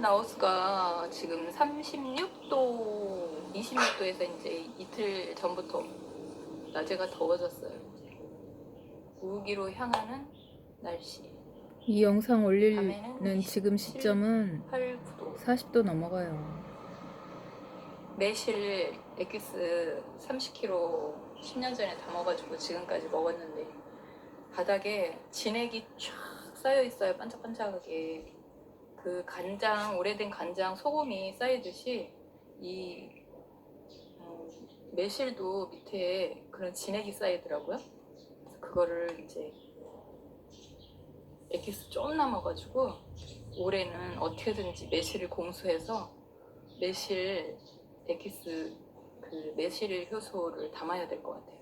라오스가 지금 36도, 26도에서 이제 이틀 전부터 낮에가 더워졌어요. 우기로 향하는 날씨. 이 영상 올리는 지금 시점은 8, 9도. 40도 넘어가요. 매실 엑기스 30kg 10년 전에 담아가지고 지금까지 먹었는데 바닥에 진액이 쫙 쌓여 있어요 반짝반짝하게 그 간장 오래된 간장 소금이 쌓이듯이 이 음, 매실도 밑에 그런 진액이 쌓이더라고요 그거를 이제 엑기스 좀 남아가지고 올해는 어떻게든지 매실을 공수해서 매실 엑기스 그 매실 효소를 담아야 될 것 같아요.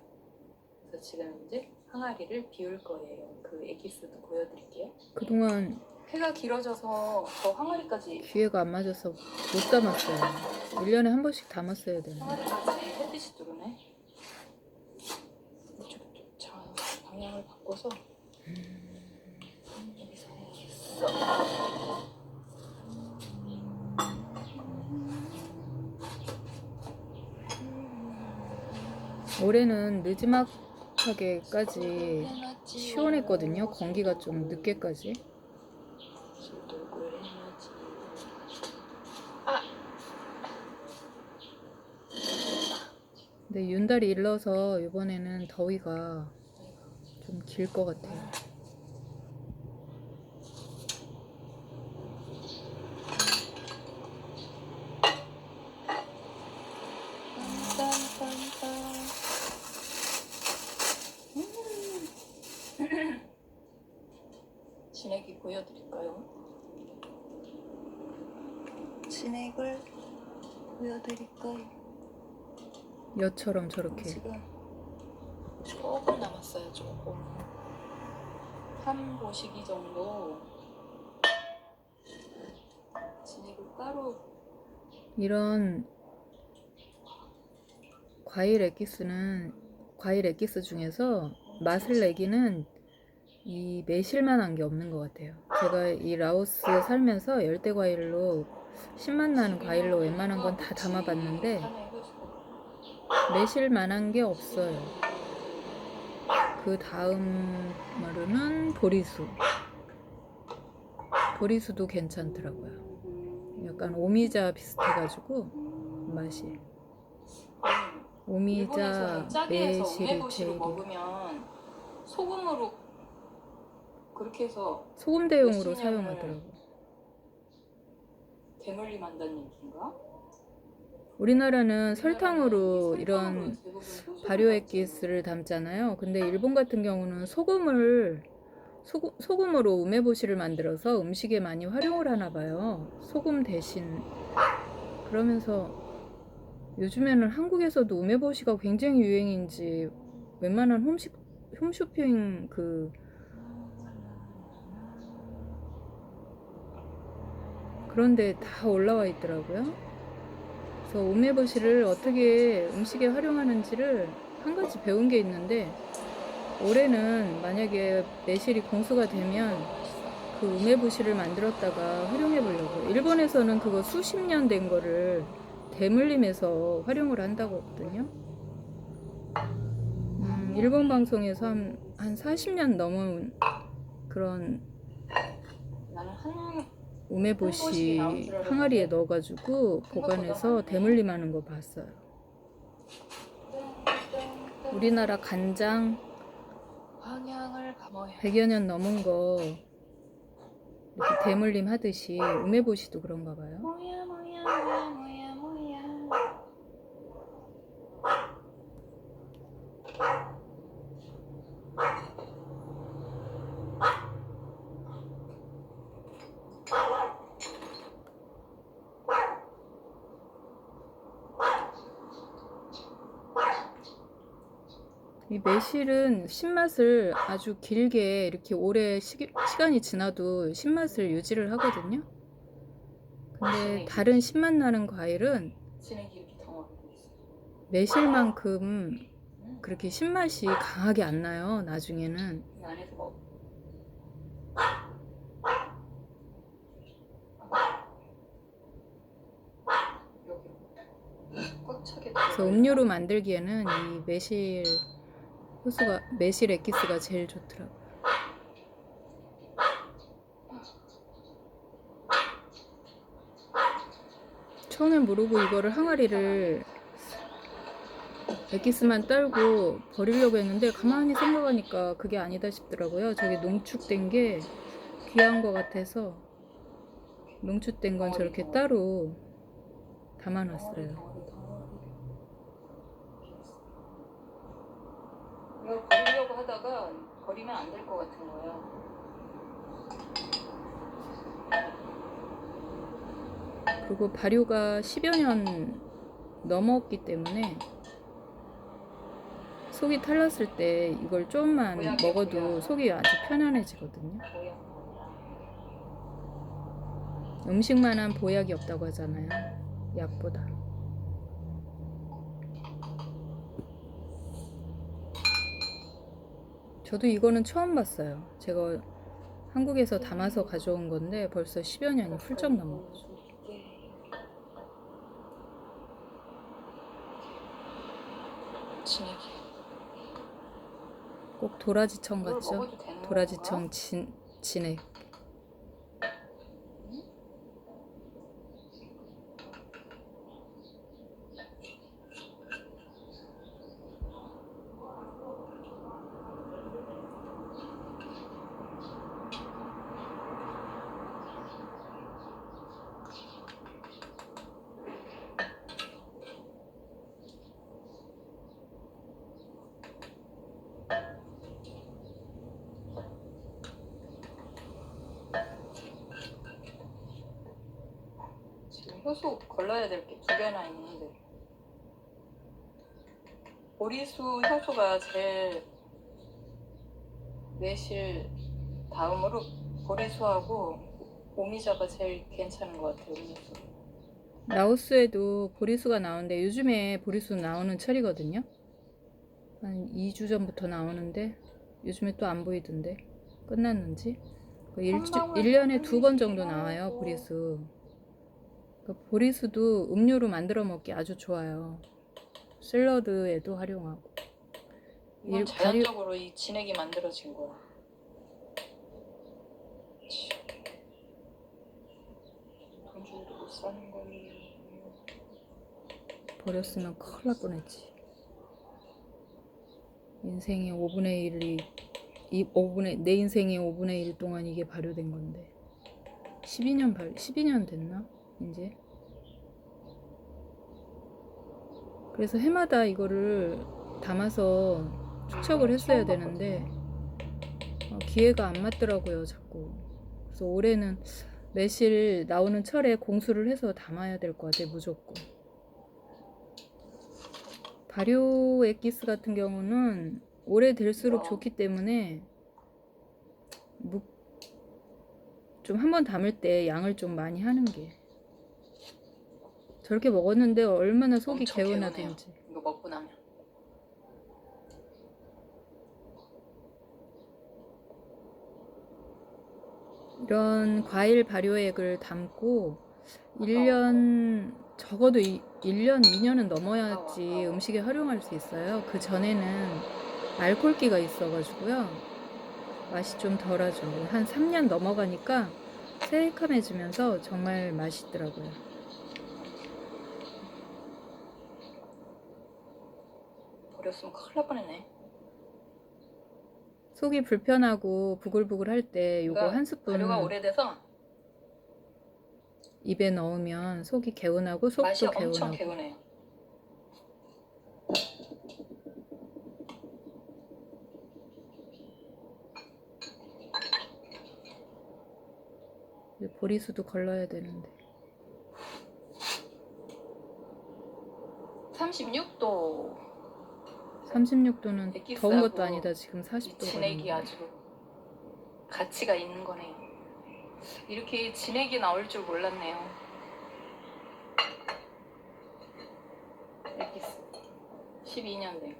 그래서 지금 이제 항아리를 비울 거예요. 그 엑기스도 보여드릴게요. 그동안 폐가 길어져서 저 항아리까지 기회가 안 맞아서 못 담았어요. 1년에 한 번씩 담았어야 되는데. 항아리까지 누르네. 이쪽 자 방향을 바꿔서 여기서 엑기스. 올해는 늦지막하게까지 시원했거든요. 공기가 좀 늦게까지. 근데 윤달이 일러서 이번에는 더위가 좀 길 것 같아요. 진액이 보여드릴까요? 진액을 보여드릴까요? 여처럼 저렇게. 지금 조금 남았어요, 조금. 한 보시기 정도 진액을 따로 이런 과일 엑기스는 과일 엑기스 중에서 맛을 내기는 이 매실만한 게 없는 것 같아요. 제가 이 라오스 살면서 열대 과일로 신맛 나는 과일로 웬만한 건 다 담아봤는데 매실만한 게 없어요. 그 다음으로는 보리수. 보리수도 괜찮더라고요. 약간 오미자 비슷해가지고 맛이 오미자 매실 제리 먹으면 소금으로 그렇게 해서 소금 대용으로 사용하더라고. 대물림 한다는 얘기인가? 우리나라는 설탕으로 이런 대부분 효소를 발효 넣지. 엑기스를 담잖아요. 근데 일본 같은 경우는 소금을 소금, 소금 으로 우메보시를 만들어서 음식에 많이 활용을 하나 봐요. 소금 대신 그러면서 요즘에는 한국에서도 우메보시가 굉장히 유행인지 웬만한 홈식 홈쇼핑 그 그런데 다 올라와 있더라고요. 그래서 우메보시를 어떻게 음식에 활용하는지를 한 가지 배운 게 있는데 올해는 만약에 매실이 공수가 되면 그 우메보시를 만들었다가 활용해 보려고. 일본에서는 그거 수십 년 된 거를 대물림해서 활용을 한다고 하거든요. 음, 일본 방송에서 한, 한 40년 넘은 그런 나는 한 우메보시 항아리에 넣어가지고 보관해서 대물림하는 거 봤어요. 우리나라 간장 방향을 감아야 100여 년 넘은 거 이렇게 대물림 하듯이 우메보시도 그런가 봐요. 매실은 신맛을 아주 길게 이렇게 오래 시, 시간이 지나도 신맛을 유지를 하거든요. 근데 다른 신맛 나는 과일은 매실만큼 그렇게 신맛이 강하게 안 나요. 나중에는. 그래서 음료로 만들기에는 이 매실 효소가 매실 엑기스가 제일 좋더라고. 요 처음에 모르고 이거를 항아리를 엑기스만 딸고 버리려고 했는데 가만히 생각하니까 그게 아니다 싶더라고요. 저게 농축된 게 귀한 것 같아서 농축된 건 저렇게 따로 담아놨어요. 이거 버리려고 하다가 버리면 안 될 것 같은 거예요. 그리고 발효가 10여 년 넘었기 때문에 속이 탈났을 때 이걸 조금만 모양이 먹어도. 속이 아주 편안해지거든요. 음식만한 보약이 없다고 하잖아요. 약보다. 저도 이거는 처음 봤어요. 제가 한국에서 담아서 가져온 건데 벌써 10여 년이 훌쩍. 진액이. 꼭 도라지청 같죠? 도라지청? 진, 진액. 효소 걸러야 될 게 두 개나 있는데 보리수 효소가 제일 매실 다음으로 보리수하고 오미자가 제일 괜찮은 것 같아요 음료수 라오스에도 보리수가 나오는데 요즘에 보리수 나오는 철이거든요. 한 2주 전부터 나오는데 요즘에 또 안 보이던데 끝났는지 그 일주, 방법을 1년에 두 번 정도. 나와요 보리수. 그 보리수도 음료로 만들어 먹기 아주 좋아요. 샐러드에도 활용하고. 이건 일- 자연적으로 이 진액이 만들어진 거야 못 사는 거니 버렸으면 큰일 날 뻔했지. 인생의 5분의 1이 이 5분의 내 인생의 5분의 1 동안 이게 발효된 건데 12년 발 12년 됐나 이제. 그래서 해마다 이거를 담아서 축적을 했어야 되는데 어, 기회가 안 맞더라고요 자꾸. 그래서 올해는 매실 나오는 철에 공수를 해서 담아야 될 것 같아요 무조건. 발효 엑기스 같은 경우는 오래될수록 어. 좋기 때문에 좀한 번 담을 때 양을 좀 많이 하는 게 저렇게 먹었는데 얼마나 속이 엄청. 개운하든지 이거 먹고 나면 이런 과일 발효액을 담고 1년 적어도 이- 1년 2년은 넘어야지 음식에 활용할 수 있어요. 그 전에는 알코올기가 있어가지고요. 맛이 좀 덜하죠. 한 3년 넘어가니까 새까매지면서 정말 맛있더라고요. 버렸으면 큰일 날 뻔했네. 속이 불편하고 부글부글 할 때 요거 그러니까 한 스푼 발효가 오래돼서 입에 넣으면 속이 개운하고 속도 맛이 엄청 개운하고. 개운해요 보리수도 걸러야 되는데. 36도 36도는 엑기스하고 더운 것도 아니다 지금 이 40도가 진액이 아주 가치가 있는 거네요 이렇게 진액이 나올 줄 몰랐네요 엑기스 12년 된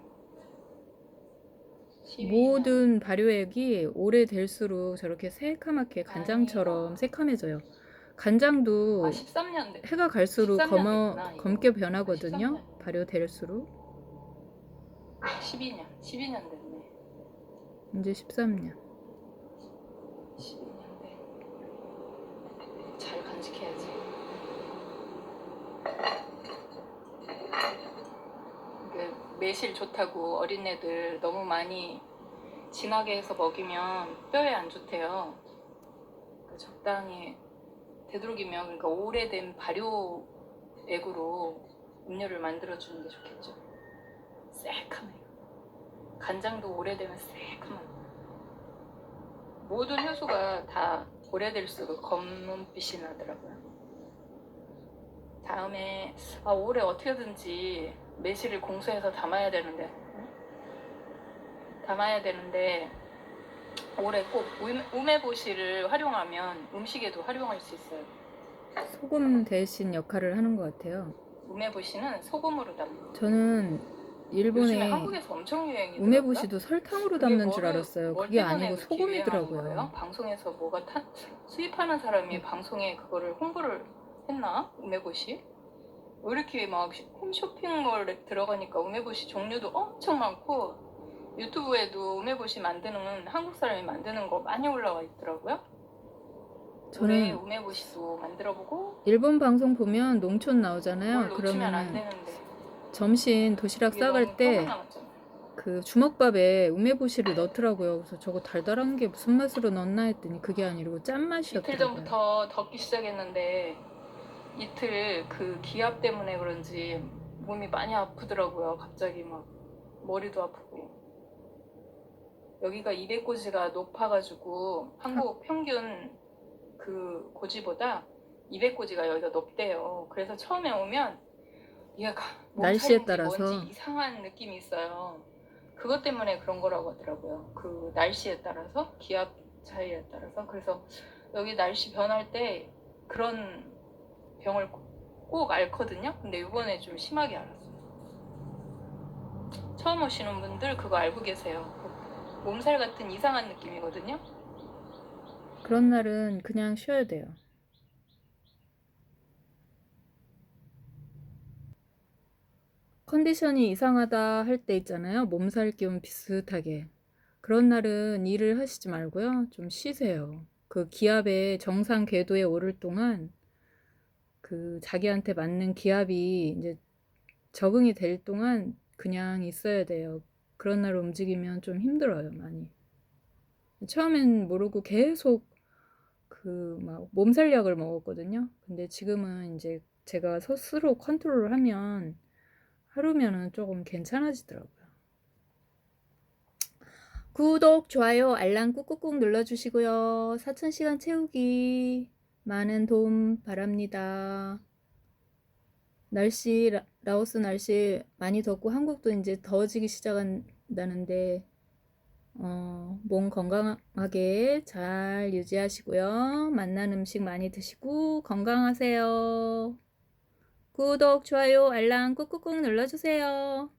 12년. 모든 발효액이 오래될수록 저렇게 새카맣게 간장처럼 새카매져요. 간장도 아 13년 돼. 해가 갈수록 13년 검어, 됐구나. 검게 변하거든요. 13년. 발효될수록 12년, 12년 됐네. 이제 13년. 12년 돼. 잘 간직해야지. 매실 좋다고 어린애들 너무 많이 진하게 해서 먹이면 뼈에 안 좋대요. 그러니까 적당히 되도록이면 그러니까 오래된 발효액으로 음료를 만들어 주는 게 좋겠죠. 새카매. 간장도 오래되면 새카만. 모든 효소가 다 오래될수록 검은빛이 나더라고요. 다음에 아, 올해 어떻게든지 매실을 공수해서 담아야 되는데 응? 담아야 되는데 올해 꼭 우메- 우메보시를 활용하면 음식에도 활용할 수 있어요. 소금 대신 역할을 하는 것 같아요. 우메보시는 소금으로 담는. 저는 일본에 한국에서 엄청 유행이더라고요. 우메보시도 설탕으로 담는 줄 알았어요. 뭘 그게 아니고? 소금이더라고요. 방송에서 뭐가 타, 수입하는 사람이 방송에 그거를 홍보를 했나? 우메보시? 왜 이렇게 막 홈쇼핑몰에 들어가니까 우메보시 종류도 엄청 많고 유튜브에도 우메보시 만드는 한국 사람이 만드는 거 많이 올라와 있더라고요. 저는 우메보시도 만들어보고 일본 방송 보면 농촌 뭘 나오잖아요. 그러면 점심 도시락 싸갈 때. 그 주먹밥에 우메보시를 넣더라고요. 그래서 저거 달달한 게 무슨 맛으로 넣나 했더니 그게 아니고 이틀 짠맛이었더라고요. 전부터 덥기 시작했는데 이틀 그 기압 때문에 그런지 몸이 많이 아프더라고요. 갑자기 막 머리도 아프고 여기가 200고지가 높아가지고 한국 평균 그 고지보다 200고지가 여기가 높대요. 그래서 처음에 오면 얘가 날씨에 따라서. 뭔지 이상한 느낌이 있어요. 그것 때문에 그런 거라고 하더라고요. 그 날씨에 따라서 기압 차이에 따라서 그래서 여기 날씨 변할 때 그런 병을 꼭 앓거든요. 근데 이번에 좀 심하게 앓았어요. 처음 오시는 분들 그거 알고 계세요. 그 몸살 같은 이상한 느낌이거든요. 그런 날은 그냥 쉬어야 돼요. 컨디션이 이상하다 할 때 있잖아요. 몸살 기운 비슷하게. 그런 날은 일을 하시지 말고요. 좀 쉬세요. 그 기압의 정상 궤도에 오를 동안 그 자기한테 맞는 기압이 이제 적응이 될 동안 그냥 있어야 돼요. 그런 날 움직이면 좀 힘들어요, 많이. 처음엔 모르고 계속 그 막 몸살약을 먹었거든요. 근데 지금은 이제 제가 스스로 컨트롤을 하면 하루면은 조금 괜찮아지더라고요. 구독, 좋아요, 알람 꾹꾹꾹 눌러주시고요. 4,000시간 채우기 많은 도움 바랍니다. 날씨, 라, 라오스 날씨 많이 덥고 한국도 이제 더워지기 시작한다는데 어, 몸 건강하게 잘 유지하시고요. 맛난 음식 많이 드시고 건강하세요. 구독, 좋아요, 알람 꾹꾹꾹 눌러주세요.